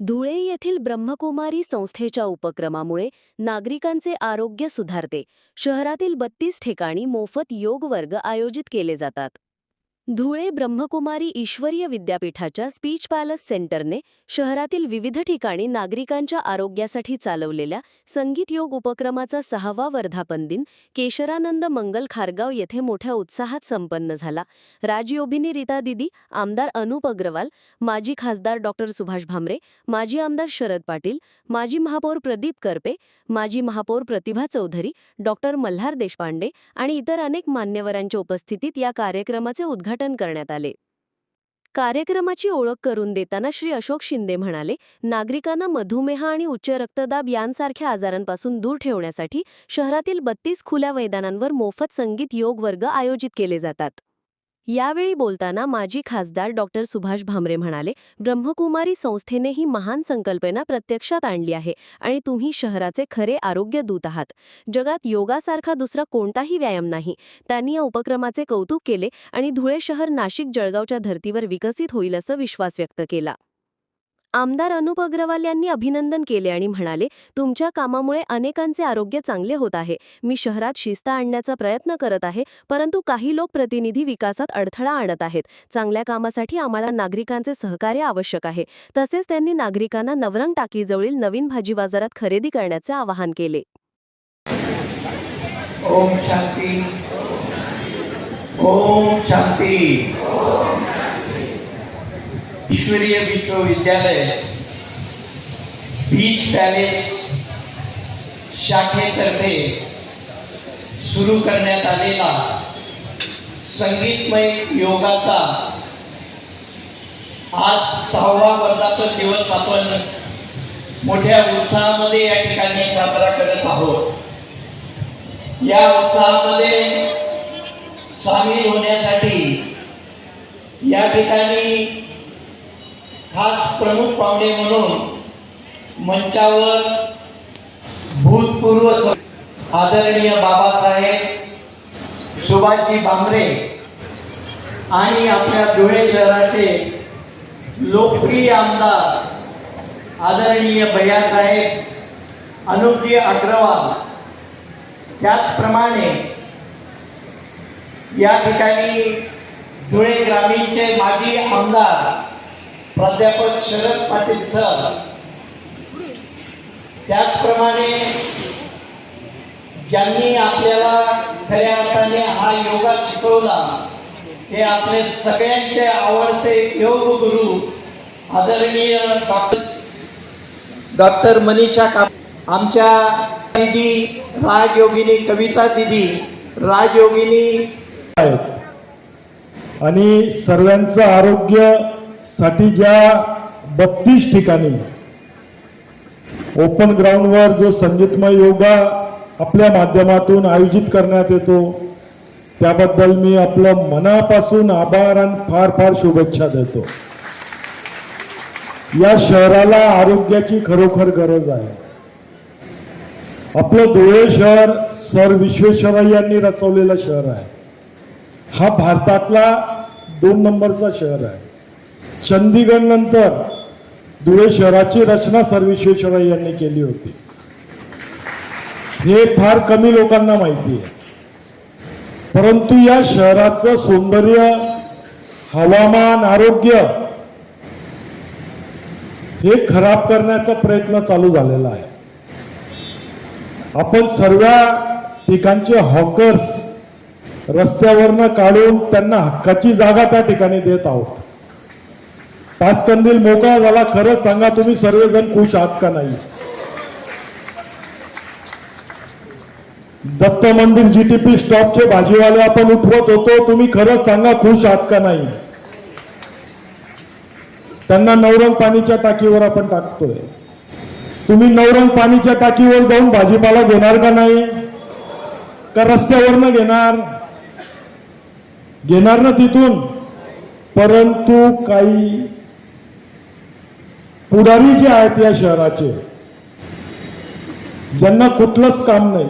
धुळे येथील ब्रह्मकुमारी संस्थेच्या उपक्रमामुळे नागरिकांचे आरोग्य सुधारते. शहरातील बत्तीस ठिकाणी मोफत योग वर्ग आयोजित केले जातात. धुळे ब्रह्मकुमारी ईश्वरीय विद्यापीठाच्या स्पीच पॅलेस सेंटरने शहरातील विविध ठिकाणी नागरिकांच्या आरोग्यासाठी चालवलेल्या संगीत योग उपक्रमाचा सहावा वर्धापन दिन केशरानंद मंगल खारगाव येथे मोठ्या उत्साहात संपन्न झाला. राजयोभिनी रीता दिदी आमदार अनुप अग्रवाल माजी खासदार डॉक्टर सुभाष भामरे माजी आमदार शरद पाटील माजी महापौर प्रदीप करपे माजी महापौर प्रतिभा चौधरी डॉक्टर मल्हार देशपांडे आणि इतर अनेक मान्यवरांच्या उपस्थितीत या कार्यक्रमाचे उद्घाटन करण्यात आले. कार्यक्रमाची ओळख करून देताना श्री अशोक शिंदे म्हणाले नागरिकांना मधुमेह आणि उच्च रक्तदाब यांसारख्या आजारांपासून दूर ठेवण्यासाठी शहरातील बत्तीस खुल्या मैदानांवर मोफत संगीत योग वर्ग आयोजित केले जातात. यावेळी बोलताना माजी खासदार डॉक्टर सुभाष भामरे म्हणाले ब्रह्मकुमारी संस्थेने ही महान संकल्पना प्रत्यक्षात आणली आहे आणि तुम्ही शहराचे खरे आरोग्य दूत आहात. जगात योगासारखा दुसरा कोणताही व्यायाम नाही. त्यांनी या उपक्रमाचे कौतुक केले आणि धुळे शहर नाशिक जळगावच्या धर्तीवर विकसित होईल असं विश्वास व्यक्त केला. आमदार अनुप अग्रवाल यांनी अभिनंदन केले आणि म्हणाले तुमच्या कामामुळे अनेकांचे आरोग्य चांगले होत आहे. मी शहरात शिस्त आणण्याचा प्रयत्न करत आहे परंतु काही लोक प्रतिनिधी विकासात अडथळा आणत आहेत. चांगल्या कामासाठी आम्हाला नागरिकांचे सहकार्य आवश्यक आहे. तसेच त्यांनी नागरिकांना नवरंग टाकीजवळील नवीन भाजी बाजारात खरेदी करण्याचे आवाहन केले. ओम शांती. ओम शांती. ईश्वरीय विश्वविद्यालय बीच पॅलेस शाखेतर्फे सुरू करण्यात आलेला संगीतमय योगाचा आज सहावा वर्धापन दिवस आपण मोठ्या उत्साहामध्ये या ठिकाणी साजरा करत आहोत. या उत्साहामध्ये सामील होण्यासाठी या ठिकाणी खास प्रमुख पाहुणे म्हणून मंचावर भूतपूर्व आदरणीय बाबासाहेब सुभाषजी बांबरे आणि आपल्या धुळे शहराचे लोकप्रिय आमदार आदरणीय भैयासाहेब अनुपजी अग्रवाल. त्याचप्रमाणे या ठिकाणी धुळे ग्रामीणचे माजी आमदार प्राध्यापक शरद पाटील सर त्याचप्रमाणे ज्यांनी आपल्याला खऱ्या अर्थाने हा योगा शिकवला ते आपले सगळ्यांचे आवडते योग गुरु आदरणीय डॉक्टर डॉक्टर मनीषा का आमच्या दिदी राजयोगिनी कविता दिदी राजयोगिनी आणि सर्वांचं आरोग्य साठी ज्या बत्तीस ठिकाणी ओपन ग्राउंडवर जो संगीतमय योगा आपल्या माध्यमातून आयोजित करण्यात येतो त्याबद्दल मी आपलं मनापासून आभार आणि फार फार शुभेच्छा देतो. या शहराला आरोग्याची खरोखर गरज आहे. आपलं धुळे शहर सर विश्वेश्वरय्यांनी रचवलेलं शहर आहे. हा भारतातला दोन नंबरचा शहर आहे. चंदीगड नंतर धुळे शहराची रचना सर विश्वेश्वरय्यांनी केली होती. हे फार कमी लोकांना माहिती आहे. परंतु या शहराचं सौंदर्य हवामान आरोग्य हे खराब करण्याचा प्रयत्न चालू झालेला आहे. आपण सर्व ठिकाणचे हॉकर्स रस्त्यावरनं काढून त्यांना हक्काची जागा त्या ठिकाणी देत आहोत. पाच कंदील मोकळा झाला खरंच सांगा तुम्ही सर्वजण खुश आहात का नाही? दत्त मंदिर जीटीपी स्टॉपचे भाजीवाले आपण उठवत होतो तुम्ही खरंच सांगा खुश आहात का नाही? त्यांना नवरंग पाणीच्या टाकीवर आपण टाकतोय. तुम्ही नवरंग पाणीच्या टाकीवर जाऊन भाजीपाला घेणार का नाही? का रस्त्यावरनं घेणार? घेणार ना तिथून? परंतु काही पुढारी जे आहेत या शहराचे ज्यांना कुठलंच काम नाही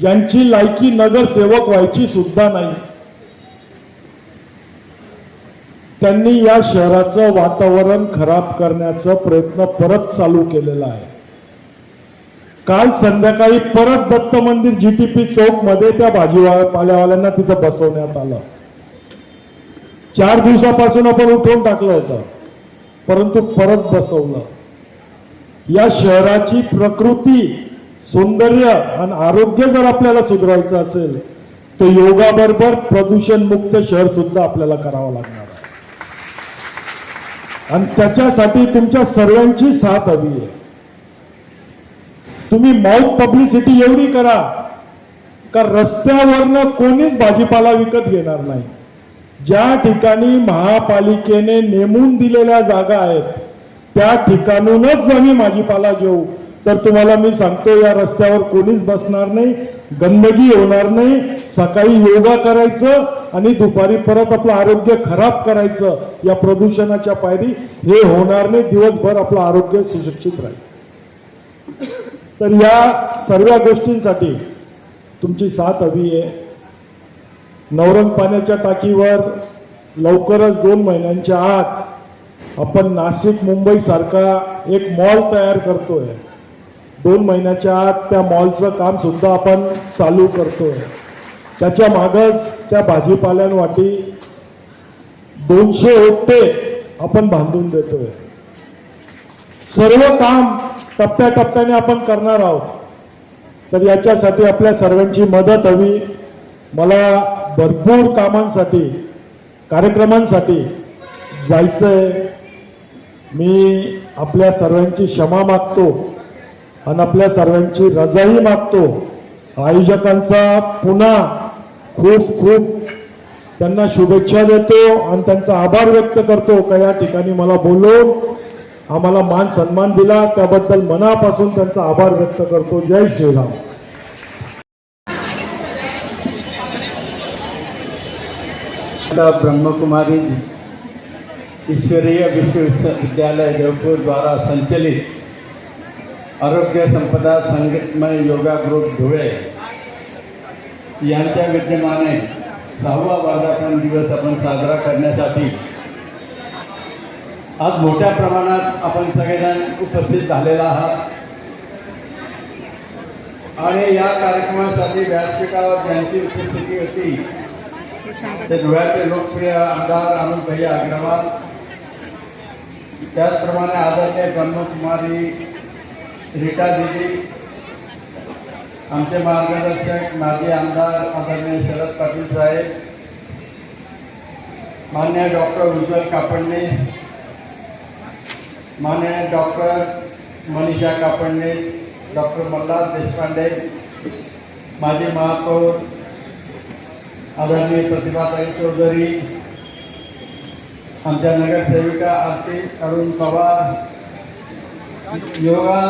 ज्यांची लायकी नगरसेवक व्हायची सुद्धा नाही त्यांनी या शहराचं वातावरण खराब करण्याचा प्रयत्न परत चालू केलेला आहे. काल संध्याकाळी परत दत्त मंदिर जीटीपी चौकमध्ये त्या भाजीपाल्यावाल्यांना तिथं बसवण्यात आलं. चार दिवसापासून आपण उठवून टाकलं होतं. परंतु परत बसवलं. या शहराची प्रकृती सौंदर्य आणि आरोग्य जर आपल्याला सुधारायचं असेल तर योगाबरोबर प्रदूषण मुक्त शहर सुद्धा आपल्याला करावं लागणार आहे. आणि त्याच्यासाठी तुमच्या सर्वांची साथ हवी आहे. तुम्ही माउथ पब्लिसिटी एवढी करा का रस्त्यावरनं कोणीच भाजीपाला विकत घेणार नाही. ज्या ठिकाणी महापालिकेने नेमून दिलेल्या जागा आहेत त्या ठिकाणूनच आम्ही भाजीपाला घेऊ. तर तुम्हाला मी सांगतो या रस्त्यावर कोणीच बसणार नाही गंदगी होणार नाही सकाळी योगा करायचं आणि दुपारी परत आपलं आरोग्य खराब करायचं या प्रदूषणाच्या पायरी हे होणार नाही दिवसभर आपलं आरोग्य सुशिक्षित राहील. तर या सर्व गोष्टींसाठी तुमची साथ हवी आहे. नवरंग पाण्याच्या टाकीवर लवकरच दोन महिन्यांच्या आत आपण नाशिक मुंबई सारखा एक मॉल तयार करतोय. दोन महिन्याच्या आत त्या मॉलचं काम सुद्धा आपण चालू करतोय. त्याच्या मागच त्या भाजीपाल्यांवाटी दोनशे ओट्टे आपण बांधून देतोय. सर्व काम टप्प्याटप्प्याने आपण करणार आहोत. तर याच्यासाठी आपल्या सर्वांची मदत हवी. मला भरपूर कामांसाठी कार्यक्रमांसाठी जायचंय. मी आपल्या सर्वांची क्षमा मागतो आणि आपल्या सर्वांची रजाही मागतो. आयोजकांचा पुन्हा खूप खूप त्यांना शुभेच्छा देतो आणि त्यांचा आभार व्यक्त करतो का या ठिकाणी मला बोलून. आम्हाला मान सन्मान दिला. त्याबद्दल मनापासून त्यांचा आभार व्यक्त करतो. जय श्रीराम. आता ब्रह्मकुमारी ईश्वरीय विश्वविद्यालय जयपूर द्वारा संचलित आरोग्य संपदा संगीतमय योगा ग्रुप धुळे यांच्या विद्यमाने सहावा वर्धापन दिवस आपण साजरा करण्यासाठी आज मोठ्या प्रमाणात आपण सगळेजण उपस्थित झालेला आहात. आणि या कार्यक्रमासाठी व्यासपीठावर ज्यांची उपस्थिती होती ते धुळ्याचे लोकप्रिय आमदार अमित भैया अग्रवाल त्याचप्रमाणे आदरणीय ब्रह्मकुमारी रीटा दिदी आमचे मार्गदर्शक माजी आमदार आदरणीय शरद पाटील साहेब मान्य डॉक्टर उज्ज्वल कापडणीस मान्य डॉक्टर मनीषा कापडणीस डॉक्टर मल्हार देशपांडे माजी महापौर आदरणीय प्रतिभाताई चौधरी आमच्या नगरसेविका आरती अरुण पवार. योगा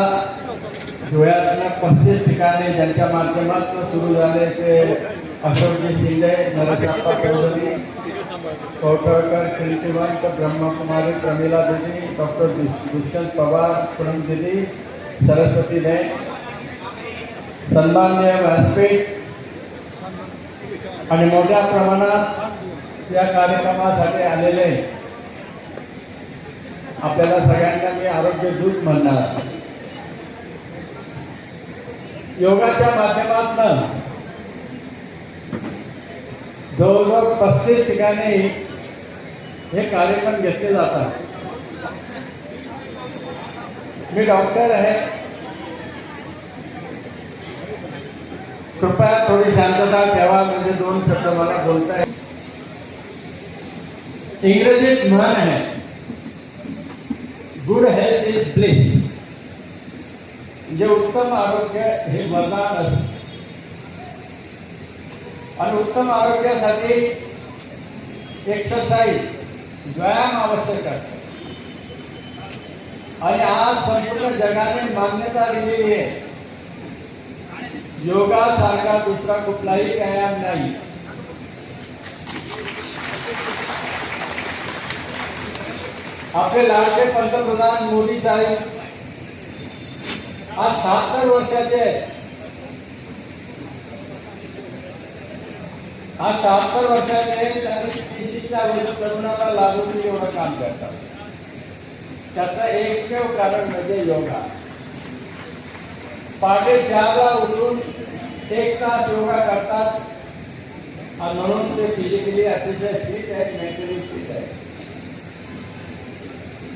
धुळ्यातल्या पस्तीस ठिकाणी ज्यांच्या माध्यमातून सुरू झाले ते अशोकजी शिंदे नरसाप्पा चौधरी कौटळकर कीर्तिवंत ब्रह्मकुमारी प्रमिला देवी डॉक्टर दुष्यंत पवार पूनम दिदी सरस्वती दे सन्मान्य व्यासपीठ आणि मोठ्या प्रमाणात या कार्यक्रमासाठी आलेले आपल्याला सगळ्यांना मी आरोग्य दूत म्हणणार. योगाच्या माध्यमातून जवळजवळ पस्तीस ठिकाणी हे कार्यक्रम घेतले जातात. मी डॉक्टर आहे. कृपया थोडी शांतता ठेवा म्हणजे दोन शब्द मला बोलता येईल. इंग्रजीत म्हण आहे गुड हेल्थ इज ब्लिस. म्हणजे उत्तम आरोग्य हे वरदान असतं. आणि उत्तम आरोग्यासाठी एक्सरसाइज व्यायाम आवश्यक असतो. आणि आज संपूर्ण जगाने मान्यता दिलेली आहे. योगा सारखा दुसरा कुठलाही व्यायाम नाही. आपले लाडके पंतप्रधान मोदी साहेब आज शहात्तर वर्षाचे आहेत. हा शहात्तर वर्षाचे तिशीच्या तरुणाला लागून एवढं काम करतात. त्याचं एकमेव कारण म्हणजे योगा. पहाटे चारला उठून एक तास योगा करतात. आणि म्हणून ते फिजिकली अतिशय फिट आहेत मेंटली फिट आहेत.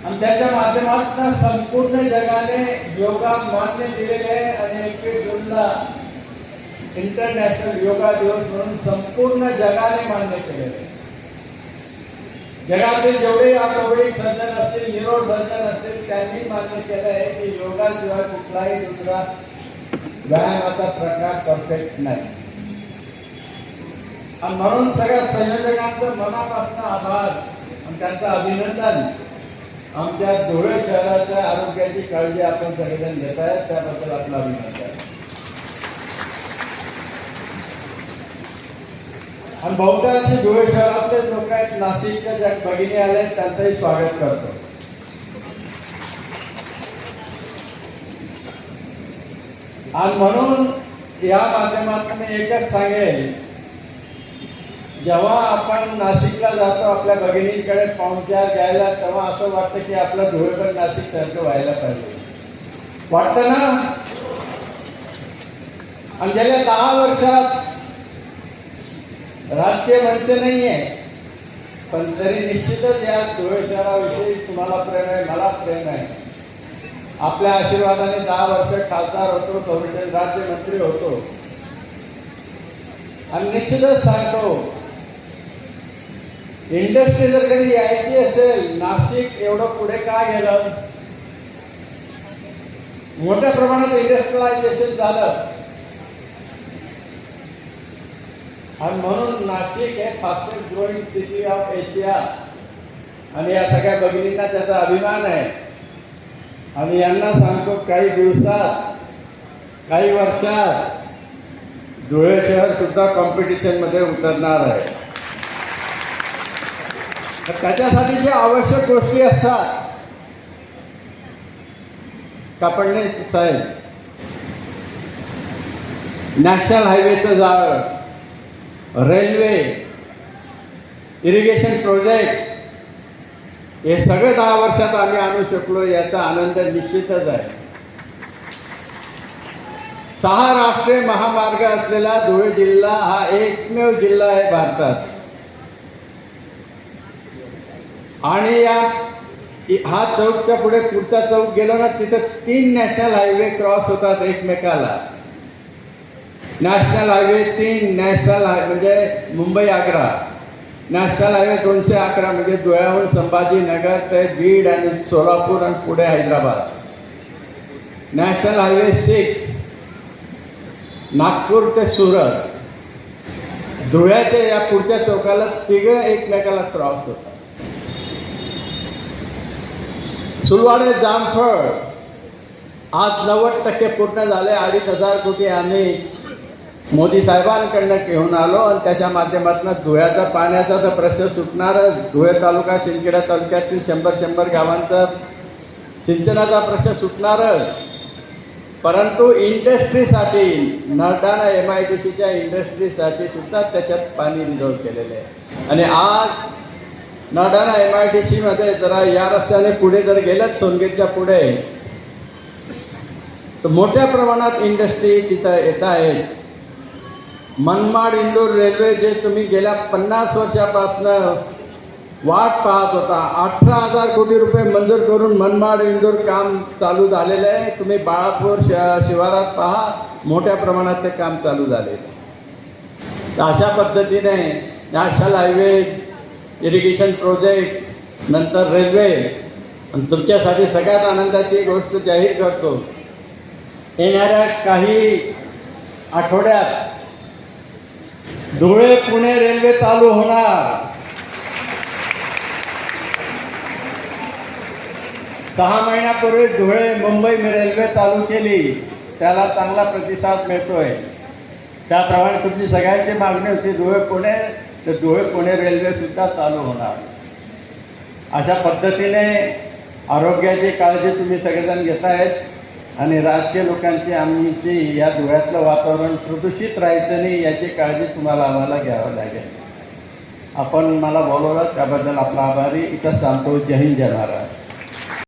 आणि त्याच्या माध्यमातून संपूर्ण जगाने योगा मान्य दिलेले आहे आणि एकवीस जूनला इंटरनॅशनल योगा दिवस म्हणून संपूर्ण जगाने मान्य केलेले आहे. जगातील जेवढे ऑर्थोपेडिक सज्जन असतील निरोग सज्जन असतील त्यांनी मान्य केलं आहे की योगाशिवाय कुठलाही दुसरा व्यायामाचा प्रकार परफेक्ट नाही. आणि म्हणून सगळ्या संयोजकांचं मनापासून आभार आणि त्यांचं अभिनंदन. आमच्या धुळे शहराच्या आरोग्याची काळजी आपण सगळेजण घेत आहेत त्याबद्दल आपलं अभिनंदन. आणि बहुतांशी धुळे शहरातले लोक आहेत नाशिकच्या ज्या भगिनी आले आहेत, त्यांचंही स्वागत करतो. आणि म्हणून या माध्यमातून मी एकच सांगेल जेव्हा आपण नाशिकला जातो आपल्या भगिनींकडे पाहुणचार घ्यायला तेव्हा असं वाटतं की आपलं धुळेकर नाशिक सारखं व्हायला पाहिजे. वाटतं ना? आणि गेल्या दहा वर्षात राजकीय मंच नाहीये पण तरी निश्चितच या धुळे शहराविषयी तुम्हाला प्रेम आहे मला प्रेम आहे. आपल्या आशीर्वादाने दहा वर्ष खासदार होतो संरक्षण म्हणजे राज्यमंत्री होतो. आणि निश्चितच सांगतो इंडस्ट्री जर कधी यायची असेल नाशिक एवढं पुढे का गेलं? मोठ्या प्रमाणात इंडस्ट्रियलायझेशन झालं. आणि म्हणून नाशिक हे fastest growing city of Asia आणि या सगळ्या भगिनींना त्याचा अभिमान आहे. आणि यांना सांगतो काही दिवसात काही वर्षात धुळे शहर सुद्धा कॉम्पिटिशनमध्ये उतरणार आहे. तर त्याच्यासाठी जे आवश्यक गोष्टी असतात कापडणे साहेब नॅशनल हायवेचं जाळ रेल्वे इरिगेशन प्रोजेक्ट हे सगळे दहा वर्षात आम्ही आणू शकलो याचा आनंद निश्चितच आहे. सहा राष्ट्रीय महामार्ग असलेला धुळे जिल्हा हा एकमेव जिल्हा आहे भारतात. आणि या हा चौकच्या पुढे पुढचा चौक गेलो ना तिथं तीन नॅशनल हायवे क्रॉस होतात एकमेकाला. नॅशनल हायवे तीन नॅशनल हाय म्हणजे मुंबई आग्रा नॅशनल हायवे दोनशे अकरा म्हणजे धुळ्याहून संभाजीनगर ते बीड आणि सोलापूर आणि पुढे Hyderabad. National highway six Nagpur ते सुरत. धुळ्याच्या या पुढच्या चौकाला तिघं एकमेकाला क्रॉस होतात. सुलवाडे जामफळ. आज नव्वद टक्के पूर्ण झाले अडीच हजार कोटी आम्ही मोदी साहेबांकडनं घेऊन आलो आणि त्याच्या माध्यमातून धुळ्याचा पाण्याचा तर प्रश्न सुटणारच. धुळे तालुका शिंदखेडा तालुक्यातील शंभर शंभर गावांचा सिंचनाचा प्रश्न सुटणारच. परंतु इंडस्ट्रीसाठी नरडाणा एम आय डी सीच्या इंडस्ट्रीसाठी सुद्धा त्याच्यात पाणी रिझर्व केलेले आहे. आणि आज नरडाणा एम आय डी सीमध्ये जरा या रस्त्याने पुढे जर गेलंच सोनगेटच्या पुढे तर मोठ्या प्रमाणात इंडस्ट्री तिथं येत आहेत. मनमाड इंदोर रेल्वे जे तुम्ही गेल्या पन्नास वर्षापासून वाट पाहत होता. अठरा हजार कोटी रुपये मंजूर करून मनमाड इंदोर काम चालू झालेलं आहे. तुम्ही बाळापूर शिवारात पहा मोठ्या प्रमाणात ते काम चालू झाले. अशा पद्धतीने नॅशनल हायवे इरिगेशन प्रोजेक्ट नंतर रेल्वे आणि तुमच्यासाठी सगळ्यात आनंदाची गोष्ट जाहीर करतो. येणाऱ्या काही आठवड्यात धुळे पुणे रेल्वे चालू होणार. सहा महिन्यापूर्वी धुळे मुंबई रेल्वे चालू केली. त्याला चांगला प्रतिसाद मिळतोय. त्याप्रमाणे तुमची सगळ्यांची मागणी होती धुळे पुणे तर धुळे पुणे रेल्वे सुद्धा चालू होणार. अशा पद्धतीने आरोग्याची काळजी तुम्ही सगळेजण घेत आहेत आणि राजकीय लोकांचे आमचे या धुळ्यातलं वातावरण प्रदूषित राहायचं नाही याची काळजी तुम्हाला आम्हाला घ्यावं लागेल. आपण मला बोलवलं त्याबद्दल आपला आभारी. इथं सांगतो जय हिंद जय महाराष्ट्र.